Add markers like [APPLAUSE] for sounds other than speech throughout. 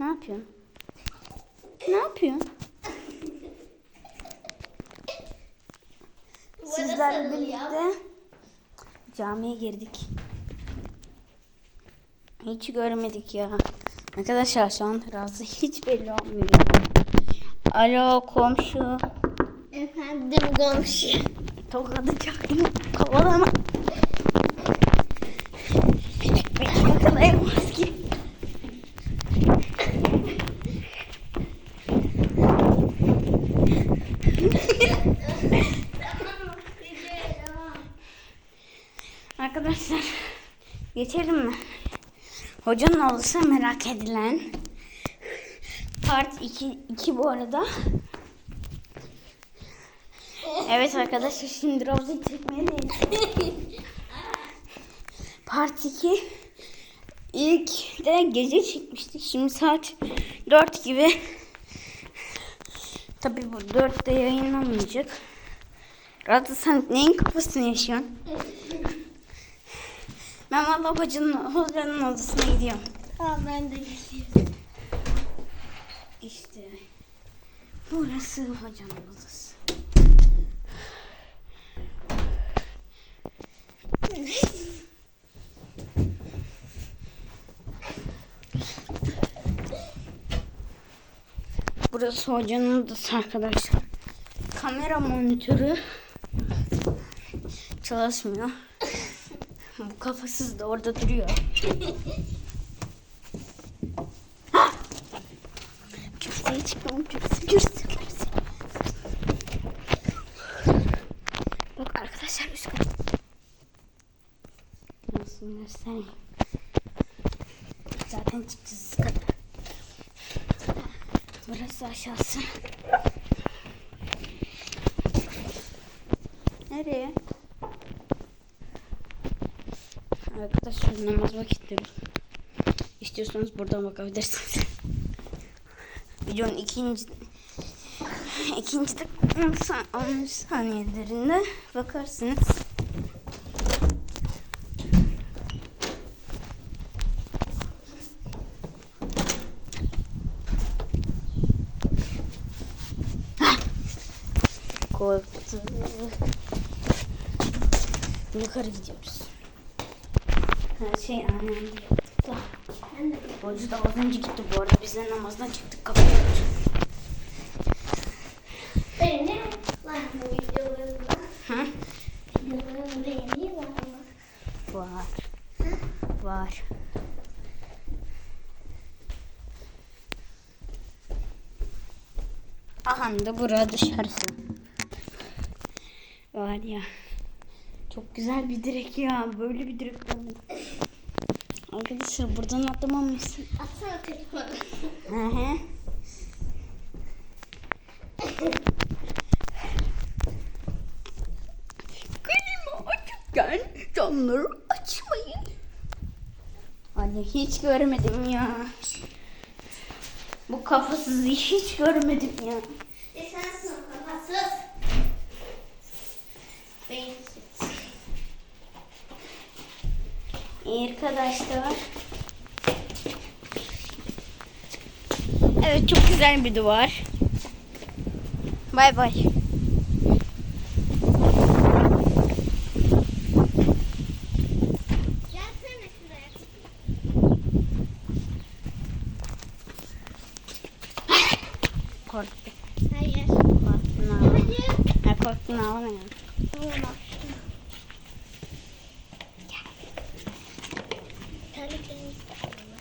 Ne yapıyorsun? Ne yapıyorsun? Sizlerle birlikte camiye girdik. Hiç görmedik ya. Arkadaşlar şu an razı hiç belli olmuyor. Alo komşu. Efendim komşu. Tokadı çaktım. Kovalama. Geçelim mi? Hocanın olursa merak edilen part 2, 2 bu arada. Evet arkadaşlar şimdi Ravza'yı çekmeye. [LAUGHS] Part 2 ilk de gece çekmiştik. Şimdi saat 4 gibi. Tabi bu 4'te yayınlanmayacak. Ravza sen neyin kafasını yaşıyorsun? Ben valla hocanın, hocanın odasına gidiyorum. Ha ben de gidiyorum. İşte burası hocanın odası. Burası hocanın odası arkadaşlar. Kamera monitörü çalışmıyor. Bu kafasız da orada duruyor. Kürsüye çıkalım. Kürsü, kürsü, kürsü. Bak arkadaşlar üst kat. Nasıl göstereyim. Zaten çıkacağız üst kata. Burası aşağısı. Nereye? Arkadaşlar namaz vakitleri. İstiyorsanız buradan bakabilirsiniz. [LAUGHS] Videonun ikinci ikinci de 10 san- 10 saniyelerinde bakarsınız. Hah! Korktu. Yukarı gidiyoruz. Her şey. Ben de Hoca da az önce gitti bu arada. Biz de namazdan çıktık kapatıyoruz. Benim ne var videolarımda? Hı? Videolarımda yeni var mı? Var. Var. Aha da bura dışarısı. Var ya. Çok güzel bir direk ya. Böyle bir direk oldu. Arkadaşlar buradan atlamamışsın. Atsana telefonu. Hı. Klima açıkken camları açmayın. Anne hiç görmedim ya. Bu kafasızı hiç görmedim ya. E sensin kafasız. Beyinsiz. Arkadaşlar. Evet çok güzel bir duvar. Bay bay. Korktum. Hayır. Korktun ağlama. Hadi. Ha, korktun ağlama. Tamam. Terliklerimizi de alalım.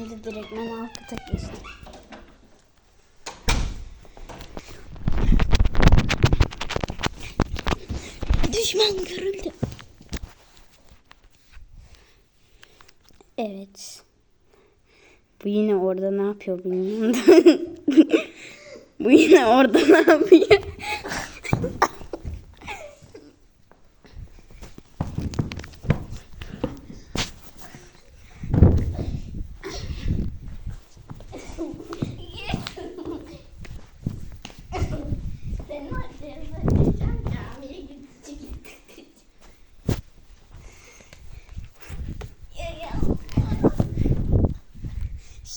Şimdi direktmen alt kata geçtim. Düşman görüldü. Evet. Bu yine orada ne yapıyor bilmiyorum. [LAUGHS] Bu yine orada ne yapıyor?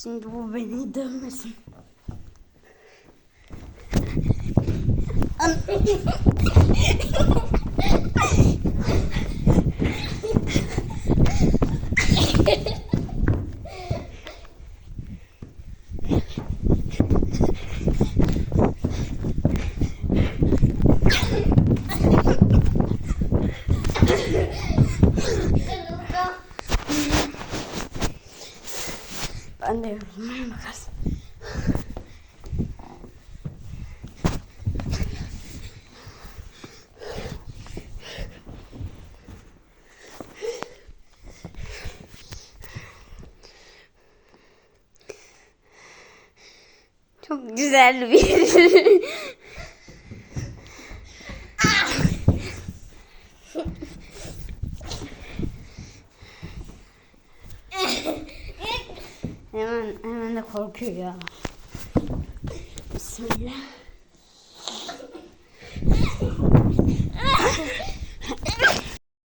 Şimdi bu beni dövmesin. Ben de yorulmaya bakarsın. Çok güzel bir [LAUGHS] hemen hemen de korkuyor ya. Bismillah.